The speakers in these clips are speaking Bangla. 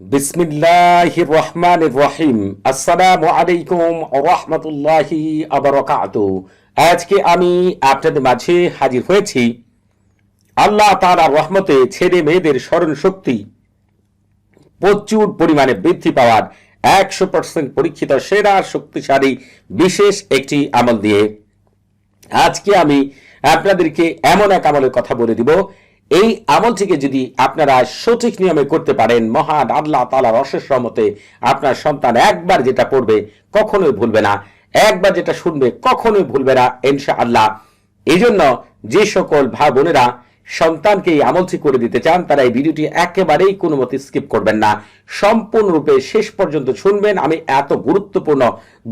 বিসমিল্লাহির রহমানির রহিম। আসসালামু আলাইকুম রহমতুল্লাহি আজকে আমি আপনাদের মাঝে হাজির হয়েছি। আল্লাহ রহমতে ছেলে মেয়েদের স্মরণ শক্তি প্রচুর পরিমাণে বৃদ্ধি পাওয়ার একশো পার্সেন্ট পরীক্ষিত, সেরা, শক্তিশালী, বিশেষ একটি আমল দিয়ে আজকে আমি আপনাদেরকে এমন এক আমলের কথা বলে দিব। এই আমলটিকে যদি আপনারা সঠিক নিয়মে করতে পারেন, মহান আল্লাহ তালার অশেষ রহমতে আপনার সন্তান একবার যেটা পড়বে কখনোই ভুলবে না। একবার যেটা শুনবে কখনোই ভুলবে না ইনশা আল্লাহ এই জন্য যে সকল ভাই বোনেরা সন্তানকে এই আমলটি করে দিতে চান, তারা এই ভিডিওটি একেবারেই কোনো মতে স্কিপ করবেন না। সম্পূর্ণরূপে শেষ পর্যন্ত শুনবেন। আমি এত গুরুত্বপূর্ণ,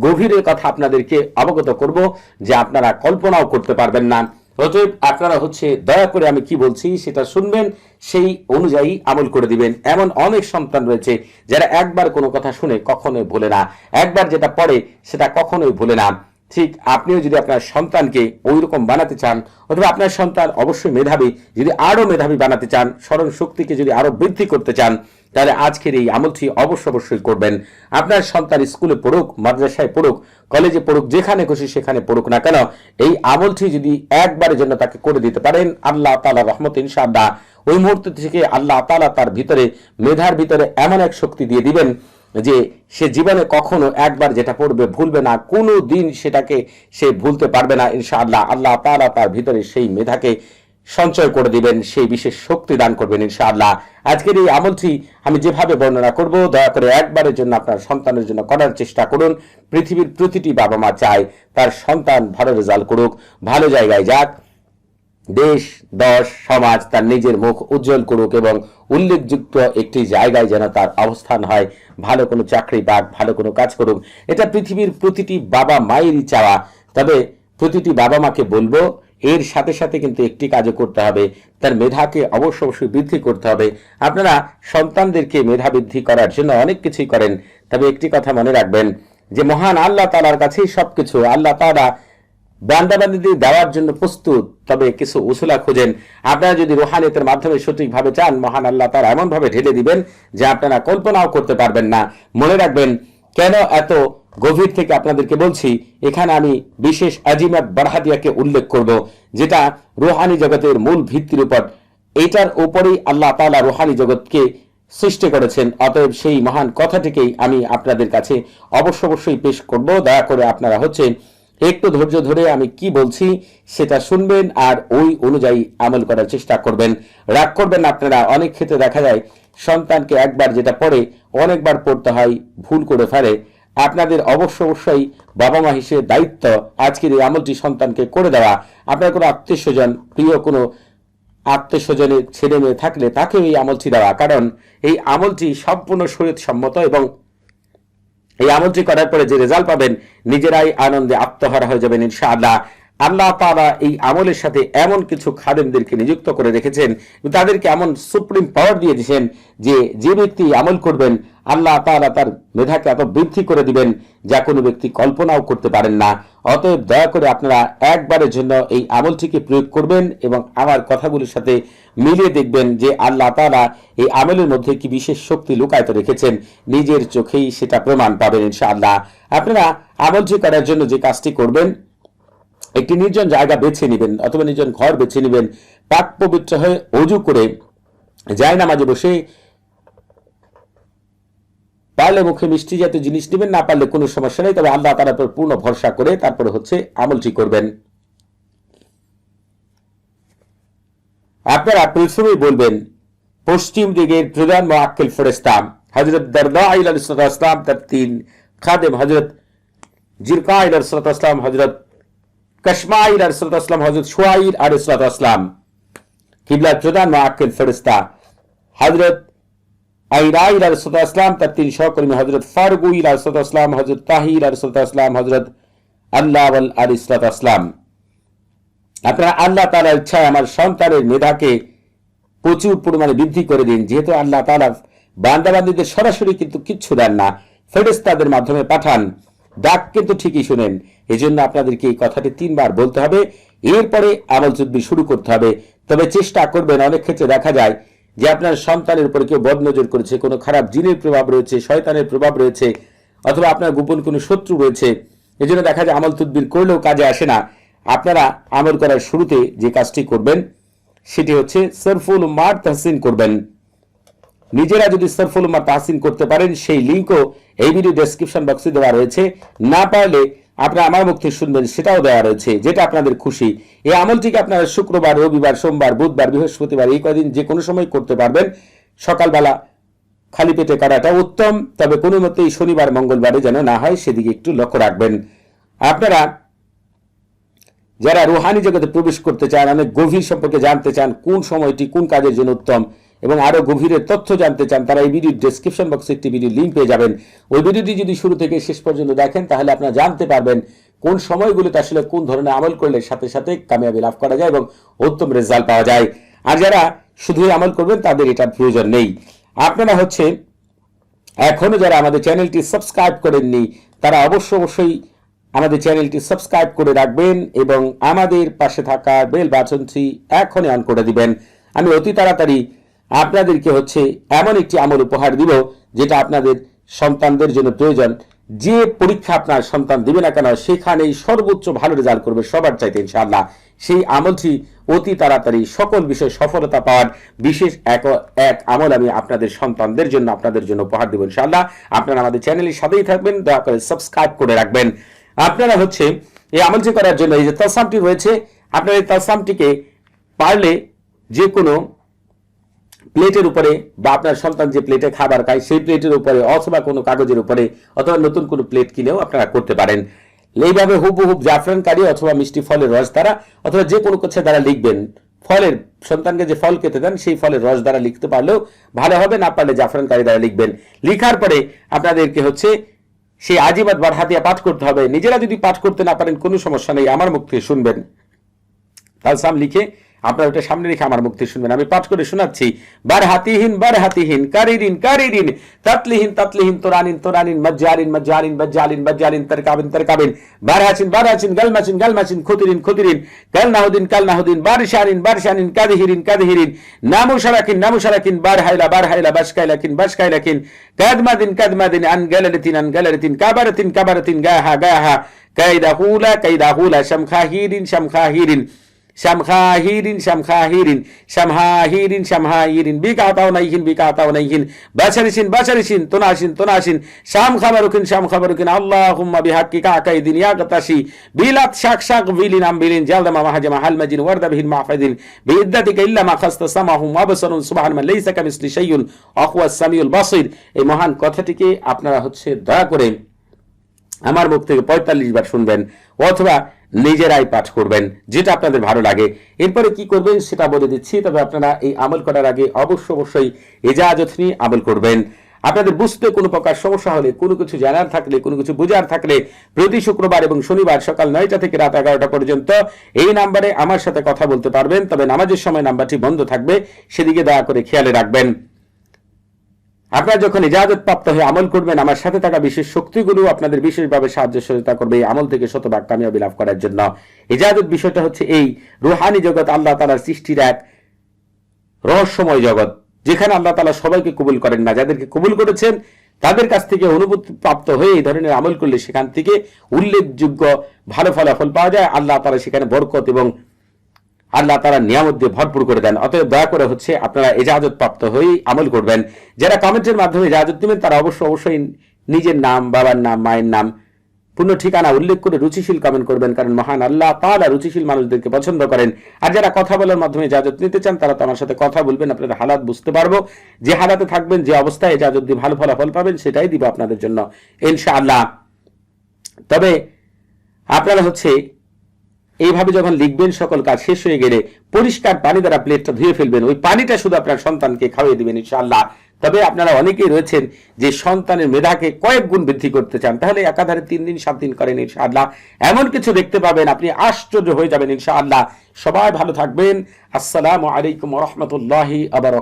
গভীরের কথা আপনাদেরকে অবগত করব যে আপনারা কল্পনাও করতে পারবেন না। অতএব আপনারা হচ্ছে দয়া করে আমি কি বলছি সেটা শুনবেন, সেই অনুযায়ী আমল করে দিবেন। এমন অনেক সন্তান রয়েছে যারা একবার কোনো কথা শুনে কখনোই ভুলে না। একবার যেটা পড়ে সেটা কখনোই ভুলে না। ঠিক আপনিও যদি আপনার সন্তানকে ওই রকম বানাতে চান, অথবা আপনার সন্তান অবশ্যই মেধাবী, যদি আরও মেধাবী বানাতে চান, স্মরণ শক্তিকে যদি আরও বৃদ্ধি করতে চান, তাহলে আজকের এই আমলটি অবশ্য অবশ্যই করবেন। আপনার সন্তান স্কুলে পড়ুক, মাদ্রাসায় পড়ুক, কলেজে পড়ুক, যেখানে খুশি সেখানে পড়ুক না কেন, এই আমলটি যদি একবারের জন্য তাকে করে দিতে পারেন, আল্লাহ তালা রহমত ইনশাআল্লাহ, ওই মুহূর্ত থেকে আল্লাহ তালা তার ভিতরে, মেধার ভিতরে এমন এক শক্তি দিয়ে দিবেন যে সে জীবনে কখনো একবার যেটা পড়বে ভুলবে না, কোনো দিন সেটাকে সে ভুলতে পারবে না, ইনশাআল্লাহ। আল্লাহ তালা তার ভিতরে সেই মেধাকে সঞ্চয় করে দিবেন, সেই বিশেষ শক্তি দান করবেন, ইনশাআল্লাহ। আজকের এই আমলটি আমি যেভাবে বর্ণনা করব, দয়া করে একবারের জন্য আপনার সন্তানের জন্য করার চেষ্টা করুন। পৃথিবীর প্রতিটি বাবা মা চায় তার সন্তান ভালো রেজাল্ট করুক, ভালো জায়গায় যাক। দেশ, দশ, সমাজ তার নিজের মুখ উজ্জ্বল করুক এবং উল্লেখযুক্ত একটি জায়গায় যেন তার অবস্থান হয়। ভালো কোনো চাকরি পাক ভালো কোনো কাজ করুক। এটা পৃথিবীর প্রতিটি বাবা মায়েরই চাওয়া। তবে প্রতিটি বাবা মাকে বলব, এর সাথে সাথে কিন্তু একটি কাজও করতে হবে। তার মেধাকে অবশ্য অবশ্যই বৃদ্ধি করতে হবে। আপনারা সন্তানদেরকে মেধা বৃদ্ধি করার জন্য অনেক কিছুই করেন। তবে একটি কথা মনে রাখবেন, যে মহান আল্লাহ তালার কাছেই সবকিছু। আল্লাহ তালা বান্দাবান্দিদের দেওয়ার জন্য প্রস্তুত। তবে কিছু উসুলা খুঁজেন। আপনারা যদি রোহানিয়তের মাধ্যমে সঠিকভাবে চান, মহান আল্লাহ তার এমন ভাবে ঢেলে দিবেন যে আপনারা কল্পনাও করতে পারবেন না। মনে রাখবেন, কেন এত গভীর থেকে আপনাদেরকে বলছি, এখানে আমি বিশেষ আজিমাত বারহাদিয়াকে উল্লেখ করব, যেটা রোহানি জগতের মূল ভিত্তির উপর। এইটার উপরেই আল্লাহ তালা রোহানি জগৎকে সৃষ্টি করেছেন। অতএব সেই মহান কথাটিকেই আমি আপনাদের কাছে অবশ্য অবশ্যই পেশ করব। দয়া করে আপনারা হচ্ছে একটু ধৈর্য ধরে আমি কি বলছি সেটা শুনবেন আর ওই অনুযায়ী আমল করার চেষ্টা করবেন। রাগ করবেন আপনারা, অনেক ক্ষেত্রে দেখা যায় সন্তানকে একবার যেটা পড়ে, অনেকবার পড়তে হয়, ভুল করে ফেলে। আপনাদের অবশ্য অবশ্যই বাবা মা হিসেবে দায়িত্ব আজকের এই আমলটি সন্তানকে করে দেওয়া। আপনার কোনো আত্মীয় স্বজন, প্রিয় কোনো আত্মীয় স্বজনের ছেলে মেয়ে থাকলে তাকে এই আমলটি দেওয়া। কারণ এই আমলটি সম্পূর্ণ শরীর সম্মত এবং এই আমলটি করার পরে যে রেজাল্ট পাবেন, নিজেরাই আনন্দে আত্মহারা হয়ে যাবেন ইনশাআল্লাহ। আল্লাহ তারা এই আমলের সাথে এমন কিছু খাদেমদেরকে নিযুক্ত করে রেখেছেন, তাদেরকে এমন সুপ্রিম পাওয়ার দিয়ে দিয়েছেন যে যে ব্যক্তি আমল করবেন, আল্লাহ তারা তার মেধাকে এত বৃদ্ধি করে দিবেন যা কোনো ব্যক্তি কল্পনাও করতে পারেন না। অতএব দয়া করে আপনারা একবারের জন্য এই আমলটিকে প্রয়োগ করবেন এবং আমার কথাগুলির সাথে মিলিয়ে দেখবেন যে আল্লাহ তাআলা এই আমলের মধ্যে কি বিশেষ শক্তি লুকায়িত রেখেছেন। নিজের চোখেই সেটা প্রমাণ পাবেন ইনশাআল্লাহ। আপনারা আমলটি করার জন্য যে কাজটি করবেন, একটি নির্জন জায়গা বেছে নেবেন অথবা নির্জন ঘর বেছে নেবেন। পাক পবিত্র হয়ে অজু করে যায় নামাজে বসে পারলে মুখে মিষ্টি জাতীয় জিনিস নেবেন না পারলে কোনো সমস্যা নেই, তবে আল্লাহ তার উপর পূর্ণ ভরসা করে তারপরে হচ্ছে আমলটি করবেন। আপনারা প্রথমেই বলবেন, পশ্চিম দিকের প্রধান মোয়াক্কেল ফেরেস্তাম হজরত দরদা আইল ইসলাম তার তিন খাদেম হজরত জিরকা আইল ইসলাম হজরত কশমাইর আর আসলাম হজরত সোয়াইর আর আসলাম কিবলার প্রধান মাক্কেল ফেরিস্তা হজরত আইরাইর আর আসলাম তার তিন সহকর্মী হজরত ফারগুইর আর আসলাম হজরত তাহির আর আসলাম হজরত আল্লাহ আর ইসলাত আসলাম আপনারা আল্লাহ তালার ইচ্ছায় আমার সন্তানের মেধাকে প্রচুর পরিমাণে বৃদ্ধি করে দিন। যেহেতু আল্লাহ তালা বান্দাবান্দিদের সরাসরি কিন্তু কিচ্ছু দেন না ফেরেস্তাদের মাধ্যমে পাঠান। ডাক কিন্তু ঠিকই শুনেন। এই জন্য আপনাদেরকে এই কথাটি তিনবার বলতে হবে। এরপরে আমল চুদ্দি শুরু করতে হবে। তবে চেষ্টা করবেন, অনেক ক্ষেত্রে দেখা যায় যে আপনার সন্তানের উপরে কেউ বদনজর করেছে, কোনো খারাপ জিনের প্রভাব রয়েছে, শয়তানের প্রভাব রয়েছে, অথবা আপনার গোপন কোনো শত্রু রয়েছে এই জন্য দেখা যায় আমল তুদ্বির করলেও কাজে আসে না। আপনারা আমল করার শুরুতে যে কাজটি করবেন, সেটি হচ্ছে সরফুল মার তাহসিন করবেন। নিজেরা যদি সরফুল উম্মাহ তাহসিন করতে পারেন, সেই লিঙ্কও এই ভিডিও ডেসক্রিপশন বক্সে দেওয়া রয়েছে। না পারলে আপনারা আমার মুখ থেকে শুনবেন, সেটাও দেওয়া রয়েছে, যেটা আপনাদের খুশি। এই আমলটিকে আপনারা শুক্রবার, রবিবার, সোমবার, বুধবার, বৃহস্পতিবার, এই কদিন যে কোনো সময় করতে পারবেন। সকালবেলা খালি পেটে করাটা উত্তম, তবে কোনো মতেই শনিবার, মঙ্গলবারে যেন না হয়, সেদিকে একটু লক্ষ্য রাখবেন। আপনারা যারা রুহানি জগতে প্রবেশ করতে চান, অনেক গভীর সম্পর্কে জানতে চান, কোন সময়টি কোন কাজের জন্য উত্তম এবং আরও গভীরের তথ্য জানতে চান, তারা এই ভিডিওর ডেসক্রিপশন বক্সে একটি ভিডিও লিঙ্ক পেয়ে যাবেন। ওই ভিডিওটি যদি শুরু থেকে শেষ পর্যন্ত দেখেন, তাহলে আপনারা জানতে পারবেন কোন সময়গুলোতে আসলে কোন ধরনের আমল করলে সাথে সাথে কামিয়াবি লাভ করা যায় এবং উত্তম রেজাল্ট পাওয়া যায়। আর যারা শুধুই আমল করবেন, তাদের এটা প্রয়োজন নেই। আপনারা হচ্ছে এখনও যারা আমাদের চ্যানেলটি সাবস্ক্রাইব করেননি, তারা অবশ্য অবশ্যই আমাদের চ্যানেলটি সাবস্ক্রাইব করে রাখবেন এবং আমাদের পাশে থাকা বেল বাটনটি এখনই অন করে দিবেন। আমি অতি তাড়াতাড়ি আপনাদেরকে হচ্ছে এমন একটি আমল উপহার দিব যেটা আপনাদের সন্তানদের জন্য প্রয়োজন। যে পরীক্ষা আপনার সন্তান দিবে না কেন, সেখানেই সর্বোচ্চ ভালো রেজাল্ট করবে সবার চাইতে, ইনশাআল্লাহ। সেই আমলটি অতি তাড়াতাড়ি সকল বিষয়ে সফলতা পাওয়ার বিশেষ এক এক আমল আমি আপনাদের সন্তানদের জন্য, আপনাদের জন্য উপহার দেব, ইনশাআল্লাহ। আপনারা আমাদের চ্যানেলের সাথেই থাকবেন, দয়া করে সাবস্ক্রাইব করে রাখবেন। আপনারা হচ্ছে এই আমলটি করার জন্য এই যে তাসামটি রয়েছে, আপনারা এই তাসামটিকে পারলে যে কোনো প্লেটের উপরে বা আপনার সন্তান যে প্লেটে খাবার খায়, সেই প্লেটের উপরে অথবা কোনো কাগজের উপরে অথবা নতুন কোনো প্লেট কিনেও আপনারা করতে পারেন। এইভাবে হুবহুব জাফরান কারি অথবা মিষ্টি ফলের রস দ্বারা অথবা যে কোনো কিছু দ্বারা লিখবেন। ফলের সন্তানকে যে ফল খেতে দেন, সেই ফলের রস দ্বারা লিখতে পারলেও ভালো হবে, না পারলে জাফরান কারি দ্বারা লিখবেন। লিখার পরে আপনাদেরকে হচ্ছে সেই আজিবাদ বার হাতিয়া পাঠ করতে হবে। নিজেরা যদি পাঠ করতে না পারেন, কোনো সমস্যা নেই, আমার মুখ থেকে শুনবেন। তালসাম লিখে আপনারা ওটা সামনে রেখে আমার থেকে শুনবেন। আমি পাঠ করে শোনাচ্ছি বার হাতিহীন বার হাতিহীন কারিরিন কারিরিন, তাতলিহীন তাতলিহীন, তোরানিন তোরানিন, মজ্জারিন মজ্জারিন বজ্জালিন বজ্জালিন তরকাবিন তরকাবিন বার হাচিন বার হাচিন গালমাচিন গালমাচিন, খুতিরিন খুতিরিন কাল নাহুদিন কাল নাহুদিন বারিশানিন বারিশানিন, কাদিহিরিন কাদিহিরিন নামু সারাকিন নামু সারাকিন বার হাইলা বার হাইলা বাসকাইলাকিন বাসকাইলাকিন, কাদমাদিন কাদমাদিন আন গালারিতিন আন গালারিতিন কাবারাতিন কাবারাতিন, গাহা গাহা কাইদাহুলা কাইদাহুলা শামখাহিরিন শামখাহিরিন। শামখাহিরিন শামখাহিরিন শামহাহিরিন শামহাহিরিন বিকাতাওনাইহিন বিকাতাওনাইহিন বাশারিসিন বাশারিসিন তোনাসিন তোনাসিন শাম খাবারুকিন শাম খাবারুকিন আল্লাহুম্মা বিহাক্কি কাকাইদিন ইয়া কাতাশি বিলাত শাক শাক বিলিন আম বিলিন জালদামা মাহাজামা হালমাজিন ওয়ারদা বিহিন মাহফাদিন বিইদ্দাতিকা ইল্লা মা খাস্তা সামাহুম আবসারুন সুবহান মান লাইসা কামিসলি শাইউন ওয়া সামিউল বাসির এই মহান কথাটিকে আপনারা হচ্ছে দয়া করে আমার মুখ থেকে পঁয়তাল্লিশ বার শুনবেন। অথবা নিজেরাই পাঠ করবেন, যেটা আপনাদের ভালো লাগে। এরপরে কি করবেন সেটা বলে দিচ্ছি, তবে আপনারা এই আমল করার আগে অবশ্য অবশ্যই এজাজত নিয়ে আমল করবেন। আপনাদের বুঝতে কোনো প্রকার সমস্যা হলে, কোনো কিছু জানার থাকলে, কোনো কিছু বোঝার থাকলে প্রতি শুক্রবার এবং শনিবার সকাল নয়টা থেকে রাত এগারোটা পর্যন্ত এই নাম্বারে আমার সাথে কথা বলতে পারবেন, তবে নামাজের সময় নাম্বারটি বন্ধ থাকবে, সেদিকে দয়া করে খেয়ালে রাখবেন। আপনারা যখন ইজাজত প্রাপ্ত হয়ে আমল করবেন, আমার সাথে থাকা বিশেষ শক্তিগুলো আপনাদের বিশেষভাবে সাহায্য সহযোগিতা করবে এই আমল থেকে শতভাগ কামিয়াবি লাভ করার জন্য। ইজাজত বিষয়টা হচ্ছে এই রুহানি জগৎ, আল্লাহ তালার সৃষ্টির এক রহস্যময় জগৎ, যেখানে আল্লাহ তালা সবাইকে কবুল করেন না। যাদেরকে কবুল করেছেন, তাদের কাছ থেকে অনুভূতি প্রাপ্ত হয়ে এই ধরনের আমল করলে সেখান থেকে উল্লেখযোগ্য ভালো ফলাফল পাওয়া যায়। আল্লাহ তালা সেখানে বরকত এবং আল্লাহ তারা নিয়ামত দিয়ে ভরপুর করে দেন। অতএব দয়া করে হচ্ছে আপনারা এজাজত প্রাপ্ত হয়েই আমল করবেন। যারা কমেন্টের মাধ্যমে এজাজত দিবেন, তারা অবশ্য অবশ্যই নিজের নাম, বাবার নাম, মায়ের নাম পূর্ণ ঠিকানা উল্লেখ করে রুচিশীল কমেন্ট করবেন, কারণ মহান আল্লাহ তাআলা রুচিশীল মানুষদেরকে পছন্দ করেন। আর যারা কথা বলার মাধ্যমে এজাজত নিতে চান, তারা তো আমার সাথে কথা বলবেন, আপনাদের হালাত বুঝতে পারব। যে হালাতে থাকবেন, যে অবস্থায় এজাজত দিয়ে ভালো ফলাফল পাবেন, সেটাই দিব আপনাদের জন্য, ইনশাআল্লাহ। তবে আপনারা হচ্ছে এইভাবে যখন লিখবেন, সকল কাজ শেষ হয়ে গেলে পরিষ্কার পানি দ্বারা প্লেটটা ধুয়ে ফেলবেন। ওই পানিটা শুধু আপনার সন্তানকে খাওয়িয়ে দেবেন, ইনশাআল্লাহ। তবে আপনারা অনেকেই রয়েছেন যে সন্তানের মেধাকে কয়েক গুণ বৃদ্ধি করতে চান। তাহলে একাধারে তিন দিন, সাত দিন করেন, ইনশাআল্লাহ। এমন কিছু দেখতে পাবেন, আপনি আশ্চর্য হয়ে যাবেন, ইনশাআল্লাহ। সবাই ভালো থাকবেন। আসসালামু আলাইকুম রহমতুল্লাহি আবার